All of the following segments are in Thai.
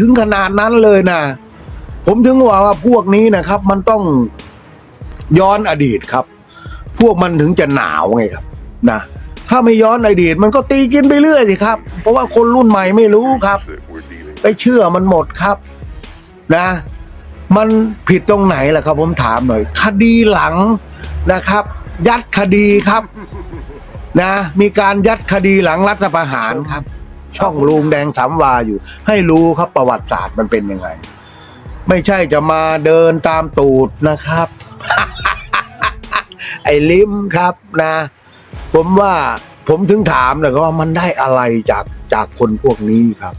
ถึงขนาดนั้นเลยนะ ผมถึงว่าว่าพวกนี้นะครับ มันต้องย้อนอดีตครับ พวกมันถึงจะหนาวไงครับนะถ้าไม่ย้อนอดีตมันก็ตีกินไปเรื่อยสิครับ เพราะว่าคนรุ่นใหม่ไม่รู้ครับ ไปเชื่อมันหมดครับนะ มันผิดตรงไหนล่ะครับ ผมถามหน่อย คดีหลังนะครับ ยัดคดีครับ นะ มีการยัดคดีหลังรัฐประหารครับ ช่องลุงแดงสามวาอยู่ ให้รู้ครับประวัติศาสตร์มันเป็นยังไง ไม่ใช่จะมาเดินตามตูดนะครับ ไอ้ลิมครับนะ ผมว่าผมถึงถามเลยว่ามันได้อะไรจากจากคนพวกนี้ครับ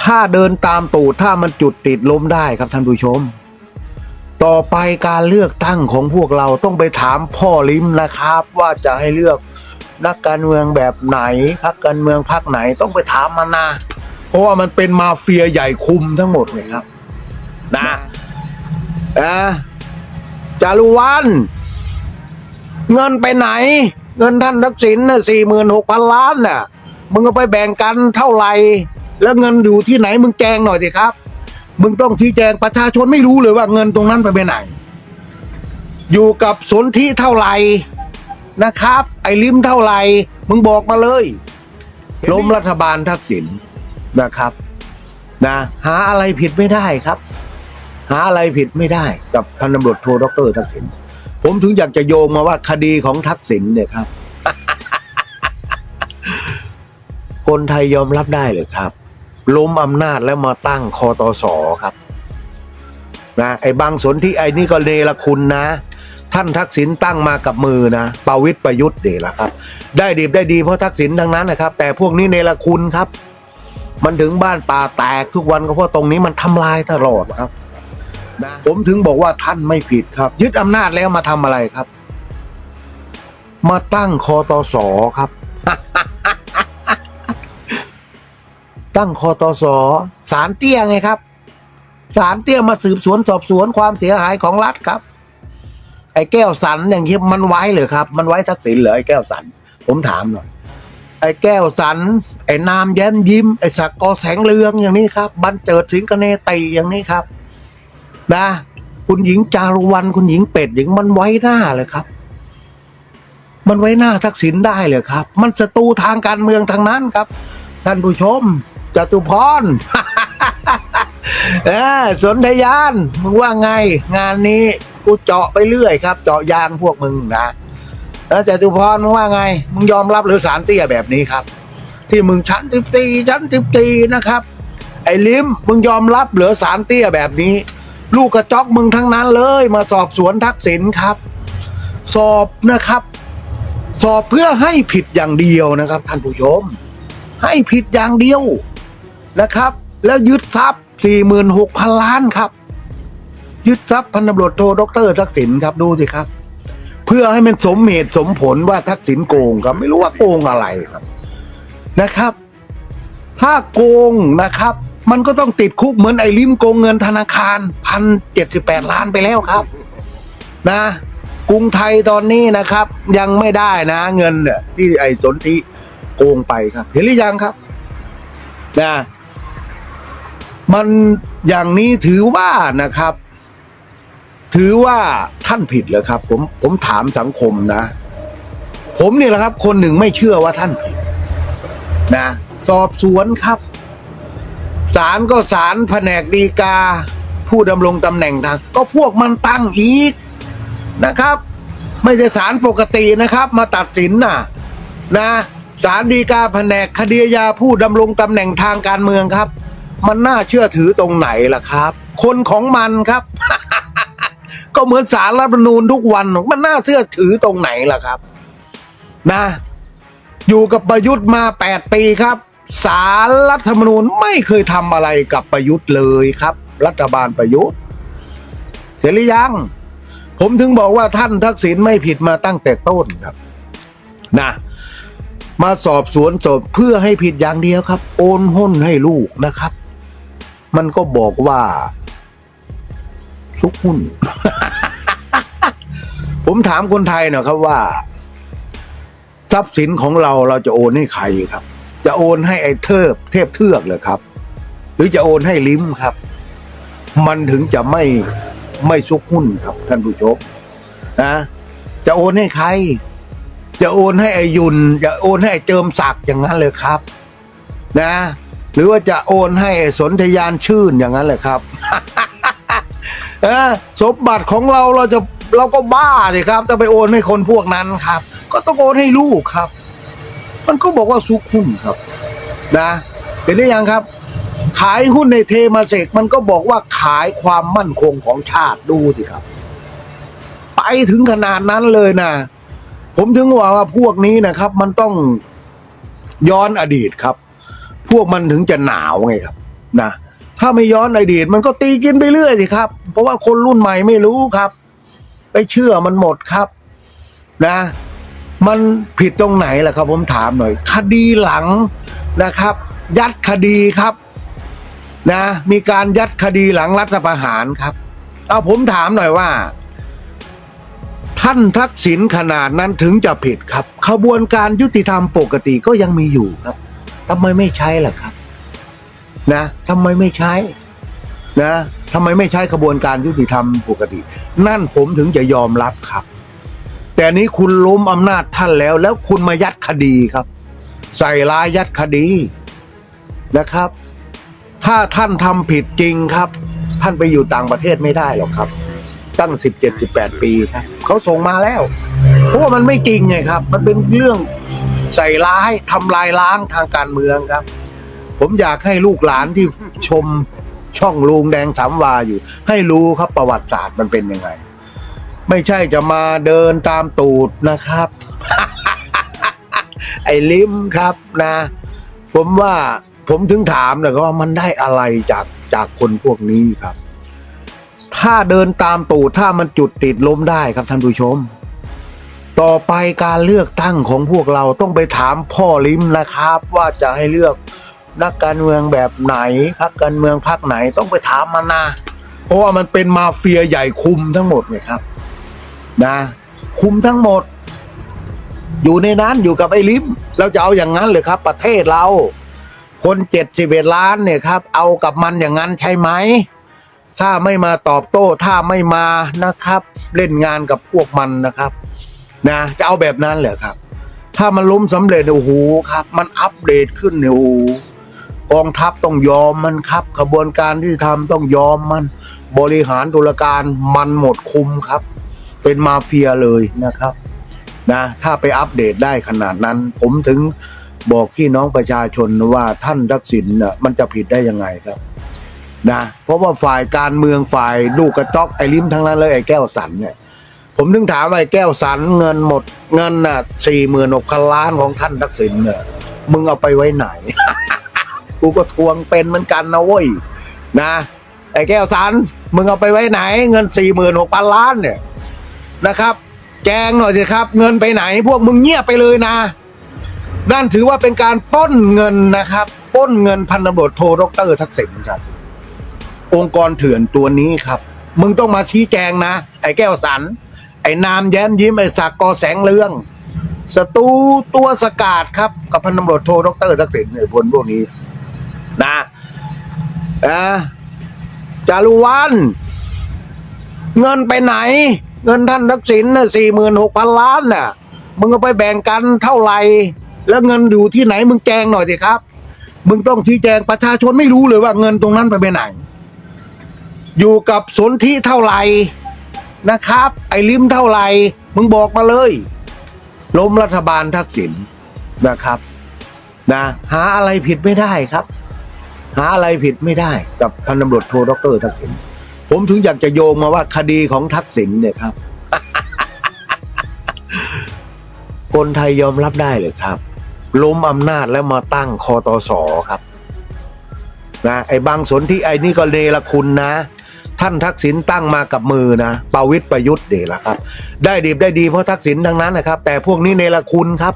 ถ้าเดินตามตูดถ้ามันจุดติดล้มได้ครับท่านผู้ชม ต่อไปการเลือกตั้งของพวกเราต้องไปถามพ่อลิมนะครับ ว่าจะให้เลือก นักการเมืองแบบไหนพักการเมืองพักไหนต้องไปถามมันนะเพราะว่ามันเป็นมาเฟียใหญ่คุมทั้งหมดเลยครับ นะนะจารุวันเงินไปไหน เงินท่านทักษิณน่ะสี่หมื่นหกพันล้านน่ะมึงก็ไปแบ่งกันเท่าไหร่ แล้วเงินอยู่ที่ไหนมึงแจงหน่อยสิครับ มึงต้องชี้แจงประชาชนไม่รู้เลยว่าเงินตรงนั้นไปไปไหน อยู่กับสนที่เท่าไหร่ นะครับ ไอ้ลิมเท่าไหร่มึงบอกมาเลยล้มรัฐบาลทักษิณนะครับ นะ หาอะไรผิดไม่ได้ครับ หาอะไรผิดไม่ได้ กับพันตำรวจโทรดรทักษิณผมถึงอยากจะโยงมาว่าคดีของทักษิณเนี่ยครับ คนไทยยอมรับได้เลยครับ ล้มอำนาจแล้วมาตั้งคอตสครับ นะไอ้บางสนที่ไอ้นี่ก็เนรคุณนะ ท่านทักษิณตั้งมากับมือนะประวิตรประยุทธ์เดละครับ ได้ดีได้ดีเพราะทักษิณทั้งนั้นนะครับ แต่พวกนี้เนรคุณครับ มันถึงบ้านป่าแตกทุกวันก็เพราะตรงนี้มันทำลายตลอดครับนะผมถึงบอกว่าท่านไม่ผิดครับ ยึดอำนาจแล้วมาทำอะไรครับ มาตั้งคอตสครับ ตั้งคอตสสารเตี้ยไงครับ สารเตี้ยมาสืบสวนสอบสวนความเสียหายของรัฐครับ ไอ้แก้วสันอย่างนี้มันไว้เลยครับ มันไว้ทักษิณเหรอไอ้แก้วสัน ผมถามหน่อยไอ้แก้วสัน ไอ้นามแย้มยิ้ม ไอ้สักกอแสงเรืองอย่างนี้ครับบันเจิดสิงคเนตีอย่างนี้ครับ นะ คุณหญิงจารุวรรณคุณหญิงเป็ดอย่างมันไว้หน้าเลยครับ มันไว้หน้าทักษิณได้เลยครับ มันศัตรูทางการเมืองทางนั้นครับ ท่านผู้ชมจตุพรเออสนธยานมึงว่าไงงานนี้ กูเจาะไปเรื่อยครับ เจาะยางพวกมึงนะแล้วจตุพรมึงว่าไง มึงยอมรับหรือสารเตี้ยแบบนี้ครับ ที่มึงชั้นติบตีชั้นติบตีนะครับ ไอ้ลิมมึงยอมรับเหลือสารเตี้ยแบบนี้ ลูกกระจอกมึงทั้งนั้นเลย มาสอบสวนทักษิณครับ สอบนะครับ สอบเพื่อให้ผิดอย่างเดียวนะครับ ท่านผู้ชม ให้ผิดอย่างเดียวนะครับ แล้วยึดทรัพย์สี่หมื่นหกพันล้านครับ ยึดทรัพย์พันตำรวจโทดรทักษิณครับดูสิครับ เพื่อให้มันสมเหตุสมผลว่าทักษิณโกงครับ ไม่รู้ว่าโกงอะไรครับนะครับ ถ้าโกงนะครับ มันก็ต้องติดคุกเหมือนไอ้ลิมโกงเงินธนาคารพันเจ็ดสิบแปดล้านไปแล้วครับ นะ กรุงไทยตอนนี้นะครับ ยังไม่ได้นะเงินเนี่ยที่ไอ้สนธิโกงไปครับ เห็นหรือยังครับ นะมันอย่างนี้ถือว่านะครับ ถือว่าท่านผิดเหรอครับ ผมผมถามสังคมนะ ผมเนี่ยแหละครับ คนหนึ่งไม่เชื่อว่าท่านผิด นะ สอบสวนครับศาลก็ศาลแผนกดีกา ผู้ดำรงตำแหน่งทาง ก็พวกมันตั้งอีกนะครับ ไม่ใช่ศาลปกตินะครับ มาตัดสินน่ะ นะศาลฎีกาแผนกคดียาผู้ดำรงตำแหน่งทางการเมืองครับ มันน่าเชื่อถือตรงไหนล่ะครับ คนของมันครับ ก็เหมือนสารรัฐธรรมนูญทุกวันมันน่าเชื่อถือตรงไหนล่ะครับ นะ อยู่กับประยุทธ์มาแปดปีครับสารรัฐธรรมนูญไม่เคยทำอะไรกับประยุทธ์เลยครับ รัฐบาลประยุทธ์เห็นหรือยัง ผมถึงบอกว่าท่านทักษิณไม่ผิดมาตั้งแต่ต้นครับ นะมาสอบสวนสอบเพื่อให้ผิดอย่างเดียวครับ โอนหุ้นให้ลูกนะครับ มันก็บอกว่าซุกหุ้น ผมถามคนไทยหน่อยครับว่า ทรัพย์สินของเราเราจะโอนให้ใครครับ จะโอนให้ไอ้เทิบเทพเทือกเหรอครับ หรือจะโอนให้ลิมครับ มันถึงจะไม่ไม่ซุกหุ้นครับท่านผู้ชมนะจะโอนให้ใคร จะโอนให้ไอายุนจะโอนให้เจิมศักดิ์อย่างนั้นเลยครับ นะ หรือว่าจะโอนให้สนธยานชื่นอย่างนั้นเลยครับสมบัติของเราเราจะ เราก็บ้าสิครับจะไปโอนให้คนพวกนั้นครับ ก็ต้องโอนให้ลูกครับ มันก็บอกว่าซุกหุ้นครับ นะเห็นหรือยังครับ ขายหุ้นในเทมาเสกมันก็บอกว่าขายความมั่นคงของชาติดูสิครับ ไปถึงขนาดนั้นเลยนะผมถึงว่าว่าพวกนี้นะครับ มันต้องย้อนอดีตครับ พวกมันถึงจะหนาวไงครับ นะถ้าไม่ย้อนอดีตมันก็ตีกินไปเรื่อยสิครับ เพราะว่าคนรุ่นใหม่ไม่รู้ครับ เชื่อมันหมดครับ นะ มันผิดตรงไหนล่ะครับ ผมถามหน่อย คดีหลังนะครับ ยัดคดีครับ นะ มีการยัดคดีหลังรัฐประหารครับ เอาผมถามหน่อยว่า ท่านทักษิณขนาดนั้นถึงจะผิดครับ ขบวนการยุติธรรมปกติก็ยังมีอยู่ครับทำไมไม่ใช้ล่ะครับ นะทำไมไม่ใช้ นะทำไมไม่ใช้ขบวนการยุติธรรมปกติ นั่นผมถึงจะยอมรับครับ แต่นี้คุณล้มอำนาจท่านแล้ว แล้วคุณมายัดคดีครับ ใส่ร้ายยัดคดีนะครับ ถ้าท่านทำผิดจริงครับ ท่านไปอยู่ต่างประเทศไม่ได้หรอกครับ ตั้งสิบเจ็ดสิบแปดปีครับเขาส่งมาแล้ว เพราะว่ามันไม่จริงไงครับ มันเป็นเรื่องใส่ร้ายทำลายล้างทางการเมืองครับ ผมอยากให้ลูกหลานที่ชม ช่องลุงแดงสามวาอยู่ ให้รู้ครับประวัติศาสตร์มันเป็นยังไง ไม่ใช่จะมาเดินตามตูดนะครับ ไอ้ลิมครับนะ ผมว่าผมถึงถามเลยว่ามันได้อะไรจากจากคนพวกนี้ครับ ถ้าเดินตามตูดถ้ามันจุดติดล้มได้ครับท่านผู้ชม ต่อไปการเลือกตั้งของพวกเราต้องไปถามพ่อลิมนะครับ ว่าจะให้เลือก นักการเมืองแบบไหนพรรคการเมืองพรรคไหนต้องไปถามมันนะเพราะว่ามันเป็นมาเฟียใหญ่คุมทั้งหมดเนี่ยครับ นะ คุมทั้งหมด อยู่ในนั้นอยู่กับไอ้ลิมเราจะเอาอย่างนั้นเลยครับ ประเทศเรา คนเจ็ดสิบเอ็ดล้านเนี่ยครับ เอากับมันอย่างนั้นใช่ไหมถ้าไม่มาตอบโต้ถ้าไม่มานะครับ เล่นงานกับพวกมันนะครับ นะ จะเอาแบบนั้นเหรอครับ ถ้ามันล้มสำเร็จโอ้โหครับ มันอัปเดตขึ้นเนี่ยโอ้ กองทัพต้องยอมมันครับกระบวนการที่ทำต้องยอมมัน บริหารตุลาการมันหมดคุมครับ เป็นมาเฟียเลยนะครับนะถ้าไปอัปเดตได้ขนาดนั้น ผมถึงบอกพี่น้องประชาชนว่าท่านทักษิณน่ะมันจะผิดได้ยังไงครับนะเพราะว่าฝ่ายการเมืองฝ่ายลูกกระจอกไอ้ลิ้มทั้งนั้นเลยไอ้แก้วสันเนี่ยผมถึงถามไอ้แก้วสันเงินหมดเงินน่ะสี่หมื่นหกพันล้านของท่านทักษิณเนี่ยมึงเอาไปไว้ไหน กูก็ทวงเป็นเหมือนกันนะเว้ยนะไอ้แก้วสันมึงเอาไปไว้ไหน เงินสี่หมื่นหกพันล้านเนี่ยนะครับ แจงหน่อยสิครับ เงินไปไหนพวกมึงเงียบไปเลยนะ นั่นถือว่าเป็นการป้นเงินนะครับป้นเงินพันตำรวจโทดรทักษิณครับองค์กรเถื่อนตัวนี้ครับ มึงต้องมาชี้แจงนะ ไอ้แก้วสัน ไอ้นามแย้มยิ้มไอ้สักกอแสงเรืองศัตรูตัวสกาดครับ กับพันตำรวจโทดรทักษิณไอ้พลพวกนี้ นะอ่าจารุวันเงินไปไหน เงินท่านทักษิณน่ะสี่หมื่นหกพันล้านน่ะ มึงเอาไปแบ่งกันเท่าไหร่ แล้วเงินอยู่ที่ไหนมึงแจงหน่อยสิครับ มึงต้องชี้แจงประชาชนไม่รู้เลยว่าเงินตรงนั้นไปไปไหน อยู่กับสนที่เท่าไหร่นะครับ ไอ้ลิมเท่าไหร่ มึงบอกมาเลย ล้มรัฐบาลทักษิณนะครับ นะ หาอะไรผิดไม่ได้ครับ หาอะไรผิดไม่ได้กับพันตำรวจโทรดรทักษิณผมถึงอยากจะโยงมาว่าคดีของทักษิณเนี่ยครับ คนไทยยอมรับได้เลยครับ ล้มอำนาจแล้วมาตั้งคอตอสอครับนะไอ้บางสนที่ไอ้นี่ก็เนรคุณนะ ท่านทักษิณตั้งมากับมือนะประวิตรประยุทธ์เดละครับ ได้ดีได้ดีเพราะทักษิณทั้งนั้นนะครับ แต่พวกนี้เนรคุณครับ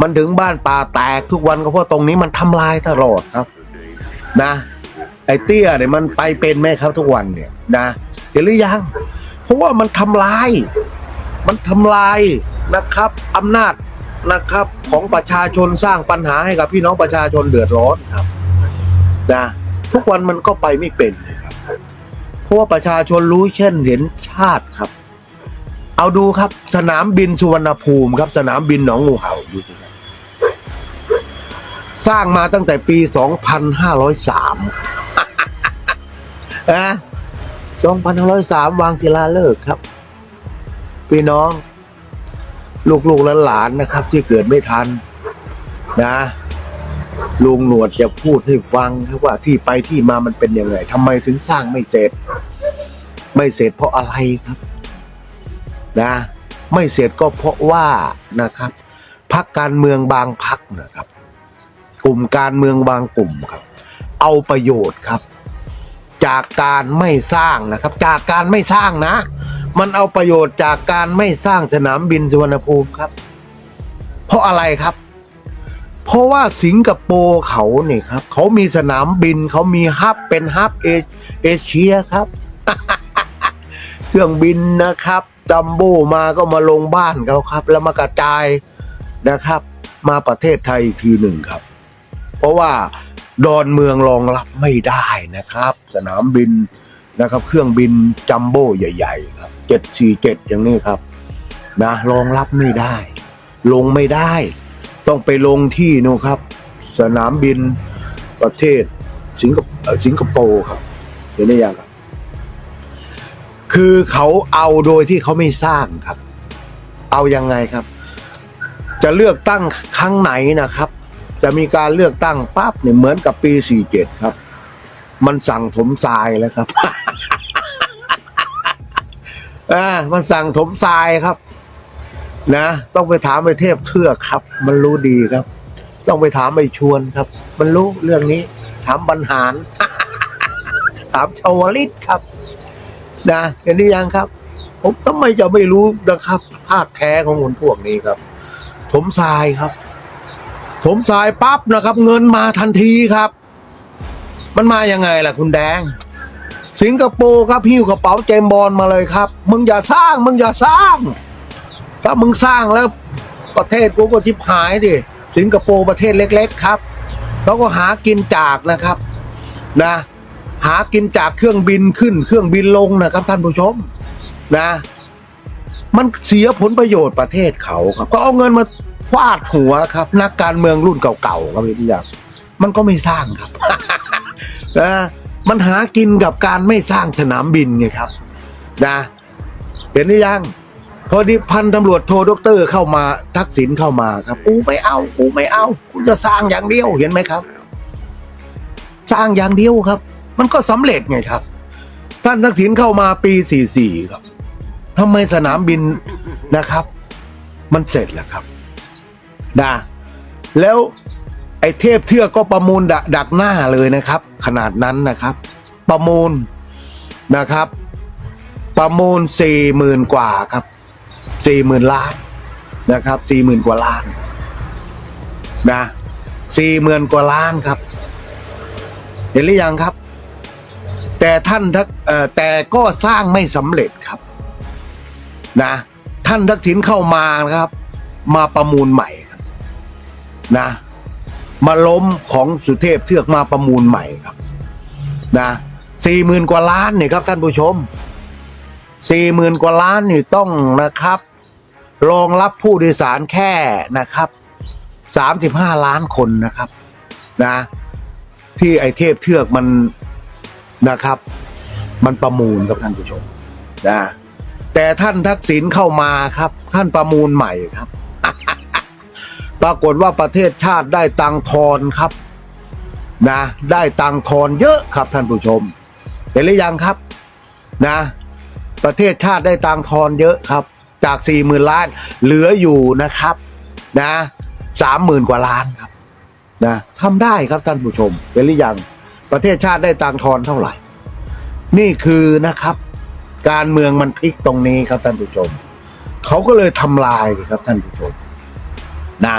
มันถึงบ้านป่าแตกทุกวันก็เพราะตรงนี้มันทำลายตลอดครับ นะ ไอ้เตี้ยเนี่ยมันไปเป็นแม่ครับทุกวันเนี่ยนะเห็นหรือยัง เพราะว่ามันทำลาย มันทำลายนะครับอำนาจนะครับของประชาชนสร้างปัญหาให้กับพี่น้องประชาชนเดือดร้อนครับนะทุกวันมันก็ไปไม่เป็นเลยครับเพราะว่าประชาชนรู้เช่นเห็นชาติครับ เอาดูครับ สนามบินสุวรรณภูมิครับ สนามบินหนองงูเห่าดูสิครับ สร้างมาตั้งแต่ปี 2503นะ2503 วางศิลาฤกษ์ครับ พี่น้อง ลูกๆและหลานนะครับ ที่เกิดไม่ทัน นะลุงหนวดจะพูดให้ฟังครับว่าที่ไปที่มามันเป็นยังไงทำไมถึงสร้างไม่เสร็จ ไม่เสร็จเพราะอะไรครับ นะ ไม่เสร็จก็เพราะว่านะครับพักการเมืองบางพักนะครับ กลุ่มการเมืองบางกลุ่มครับ เอาประโยชน์ครับ จากการไม่สร้างนะครับ จากการไม่สร้างนะ มันเอาประโยชน์จากการไม่สร้างสนามบินสุวรรณภูมิครับ เพราะอะไรครับ เพราะว่าสิงคโปร์เขาเนี่ยครับ เขามีสนามบินเขามีฮับเป็นฮับเอเชียครับ เครื่องบินนะครับจัมโบ้มาก็มาลงบ้านเขาครับ แล้วมากระจายนะครับ มาประเทศไทยอีกทีหนึ่งครับ เพราะว่าดอนเมืองรองรับไม่ได้นะครับ สนามบินนะครับ เครื่องบินจัมโบ้ใหญ่ๆครับเจ็ดสี่เจ็ดอย่างนี้ครับนะรองรับไม่ได้ ลงไม่ได้ ต้องไปลงที่นู่นครับ สนามบินประเทศสิงคโปร์เอ่อสิงคโปร์ครับเห็นไหมยังครับ คือเขาเอาโดยที่เขาไม่สร้างครับ เอายังไงครับ จะเลือกตั้งครั้งไหนนะครับ จะมีการเลือกตั้งปั๊บเนี่ยเหมือนกับปี 47 ครับ มันสั่งถมทรายแล้วครับอ่ามันสั่งถมทรายครับ นะ ต้องไปถามไปเทพเทือกครับ มันรู้ดีครับ ต้องไปถามไปชวนครับ มันรู้เรื่องนี้ ถามบรรหาร ถามชาวลิตครับ นะเห็นหรือยังครับ ผมทำไมจะไม่รู้นะครับธาตุแท้ของคนพวกนี้ครับ ถมทรายครับ ถมทายปั๊บนะครับ เงินมาทันทีครับ มันมายังไงล่ะคุณแดง สิงคโปร์ครับหิ้วกระเป๋าเจมบอลมาเลยครับ มึงอย่าสร้าง มึงอย่าสร้าง ถ้ามึงสร้างแล้วประเทศกูก็ชิบหายดิสิงคโปร์ประเทศเล็ก ๆ ครับเขาก็หากินจากนะครับนะ หากินจากเครื่องบินขึ้น เครื่องบินลงนะครับท่านผู้ชมนะ มันเสียผลประโยชน์ประเทศเขาครับ ก็เอาเงินมา ฟาดหัวครับ นักการเมืองรุ่นเก่าๆครับพี่ยักมันก็ไม่สร้างครับนะมันหากินกับการไม่สร้างสนามบินไงครับนะเห็นหรือยังพอดีพันตำรวจโทด็อกเตอร์เข้ามาทักษิณเข้ามาครับ กูไม่เอา กูไม่เอา กูจะสร้างอย่างเดียวเห็นไหมครับ สร้างอย่างเดียวครับ มันก็สำเร็จไงครับ ท่านทักษิณเข้ามาปี44ครับทำไมสนามบินนะครับ มันเสร็จแล้วครับ นะแล้วไอ้เทพเทือกก็ประมูลดดักหน้าเลยนะครับ ขนาดนั้นนะครับ ประมูลนะครับ ประมูลสี่หมื่นกว่าครับสี่หมื่นล้านนะครับสี่หมื่นกว่าล้านนะสี่หมื่นกว่าล้านครับ เห็นหรือยังครับ แต่ท่านทักแต่ก็สร้างไม่สำเร็จครับ นะ ท่านทักษิณเข้ามานะครับ มาประมูลใหม่ นะ มาล้มของสุเทพเทือกมาประมูลใหม่ครับ นะสี่หมื่นกว่าล้านเนี่ยครับท่านผู้ชมสี่หมื่นกว่าล้านนี่ต้องนะครับรองรับผู้โดยสารแค่นะครับสามสิบห้าล้านคนนะครับนะ ที่ไอเทพเทือกมันนะครับ มันประมูลครับท่านผู้ชมนะแต่ท่านทักษิณเข้ามาครับ ท่านประมูลใหม่ครับ ปรากฏว่าประเทศชาติได้ตังทอนครับนะได้ตังทอนเยอะครับท่านผู้ชม เห็นหรือยังครับนะ ประเทศชาติได้ตังทอนเยอะครับ จากสี่หมื่นล้านเหลืออยู่นะครับนะสามหมื่นกว่าล้านครับนะทำได้ครับท่านผู้ชม เห็นหรือยังประเทศชาติได้ตังทอนเท่าไหร่ นี่คือนะครับ การเมืองมันพลิกตรงนี้ครับท่านผู้ชมเขาก็เลยทำลายครับท่านผู้ชม นะ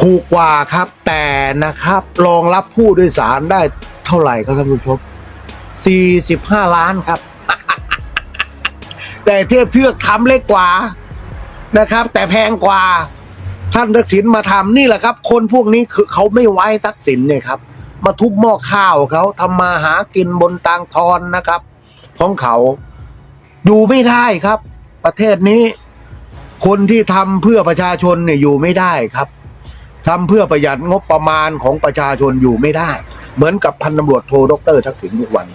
ถูกกว่าครับแต่นะครับรองรับผู้โดยสารได้เท่าไหร่ครับท่านผู้ชม45 ล้านครับ แต่เทียบเทือกทำเล็กกว่านะครับ แต่แพงกว่าท่านทักษิณมาทำนี่แหละครับ คนพวกนี้คือเขาไม่ไว้ทักษิณเนี่ยครับ มาทุบหม้อข้าวเขาทำมาหากินบนตางทอนนะครับ ของเขาอยู่ไม่ได้ครับ ประเทศนี้ คนที่ทำเพื่อประชาชนเนี่ยอยู่ไม่ได้ครับทำเพื่อประหยัดงบประมาณของประชาชนอยู่ไม่ได้ เหมือนกับพันตำรวจโทดรทักษิณทุกวัน